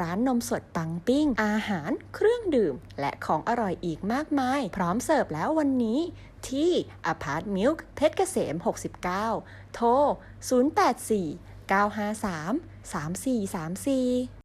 ร้านนมสดปังปิ้ง อาหาร เครื่องดื่ม และของอร่อยอีกมากมาย พร้อมเสิร์ฟแล้ววันนี้ที่อพาร์ตมิลค์เพชรเกษม 69 โทร 084 953 3434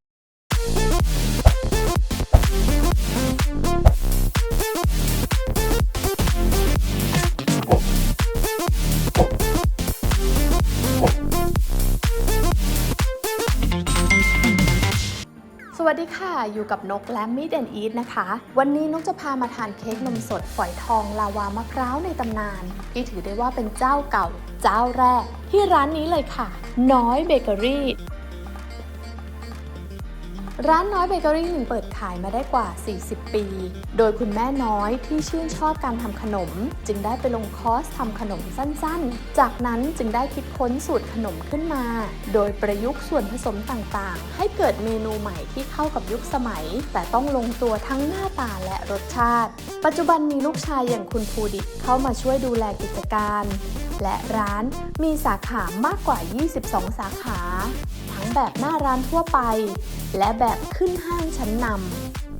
วัสดีค่ะ อยู่กับนกและมิดแอนอีทนะคะ วันนี้นกจะพามาทานเค้กนมสดฝอยทองลาวามะพร้าวในตำนาน ที่ถือได้ว่าเป็นเจ้าเก่า เจ้าแรก ที่ร้านนี้เลยค่ะ น้อยเบเกอรี่ ร้านน้อยเบเกอรี่เปิดขายมาได้กว่า 40 ปี โดยคุณแม่น้อยที่ชื่นชอบการทำขนม จึงได้ไปลงคอร์สทำขนมสั้นๆ จากนั้นจึงได้คิดค้นสูตรขนมขึ้นมา โดยประยุกต์ส่วนผสมต่างๆ ให้เกิดเมนูใหม่ที่เข้ากับยุคสมัย แต่ต้องลงตัวทั้งหน้าตาและรสชาติ ปัจจุบันมีลูกชายอย่างคุณภูดิตเข้ามาช่วยดูแลกิจการ และร้านมีสาขามากกว่า 22 สาขา ทั้งแบบหน้าร้านทั่วไป และแบบขึ้นห้างชั้นน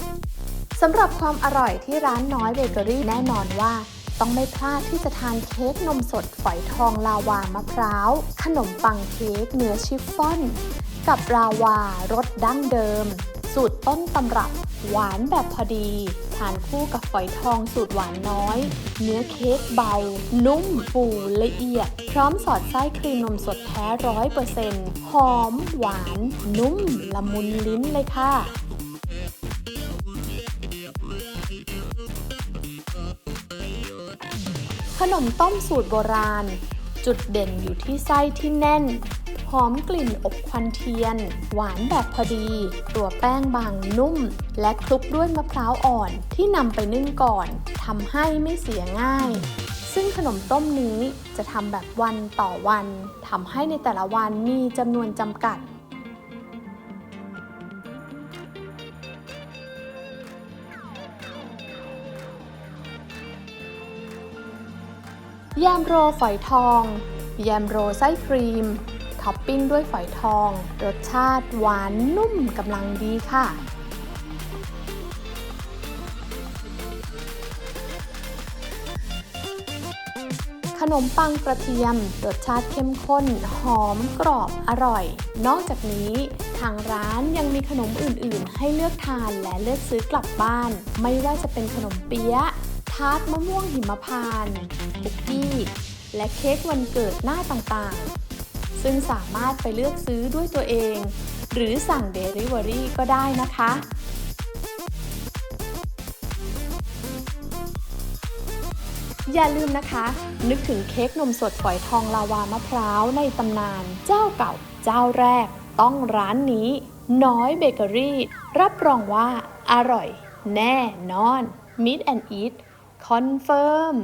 ำสำหรับความอร่อยที่ร้านน้อยเบเกอรี่แน่นอนว่า ต้องไม่พลาดที่จะทานเค้กนมสดฝอยทองลาวามะพร้าว ขนมปังเค้กเนื้อชิฟฟ่อน กับราวารสดั้งเดิม สูตรต้นตำรับหวานแบบพอดี ทานคู่กับฝอยทองสูตรหวานน้อย เนื้อเค้กเบา นุ่มฟูละเอียด พร้อมสอดไส้ครีมนมสดแท้ร้อยเปอร์เซ็นต์หอม หวาน นุ่ม ละมุนลิ้นเลยค่ะขนมต้มสูตรโบราณ จุดเด่นอยู่ที่ไส้ที่แน่น หอมกลิ่นอบควันเทียน หวานแบบพอดี ตัวแป้งบางนุ่ม และคลุกด้วยมะพร้าวอ่อนที่นำไปนึ่งก่อนทำให้ไม่เสียง่าย ซึ่งขนมต้มนี้จะทำแบบวันต่อวันทำให้ในแต่ละวันมีจำนวนจำกัด ยมโรฝอยทองแยมโรไส้ครีม ท็อปปิ้งด้วยฝอยทอง รสชาติหวานนุ่มกำลังดีค่ะขนมปังกระเทียม รสชาติเข้มข้น หอมกรอบอร่อย นอกจากนี้ทางร้านยังมีขนมอื่น ๆ ให้เลือกทานและเลือกซื้อกลับบ้าน ไม่ว่าจะเป็นขนมเปี๊ยะ ทาร์ตมะม่วงหิมพานต์คุกกี้ และเค้กวันเกิดหน้าต่างๆ ซึ่งสามารถไปเลือกซื้อด้วยตัวเอง หรือสั่ง Delivery ก็ได้นะคะอย่าลืมนะคะ นึกถึงเค้กนมสดฝอยทองลาวามะพร้าวในตำนาน เจ้าเก่า เจ้าแรก ต้องร้านนี้ น้อยเบเกอรี่ รับรองว่า อร่อย แน่นอน Meet and Eat คอนเฟิร์ม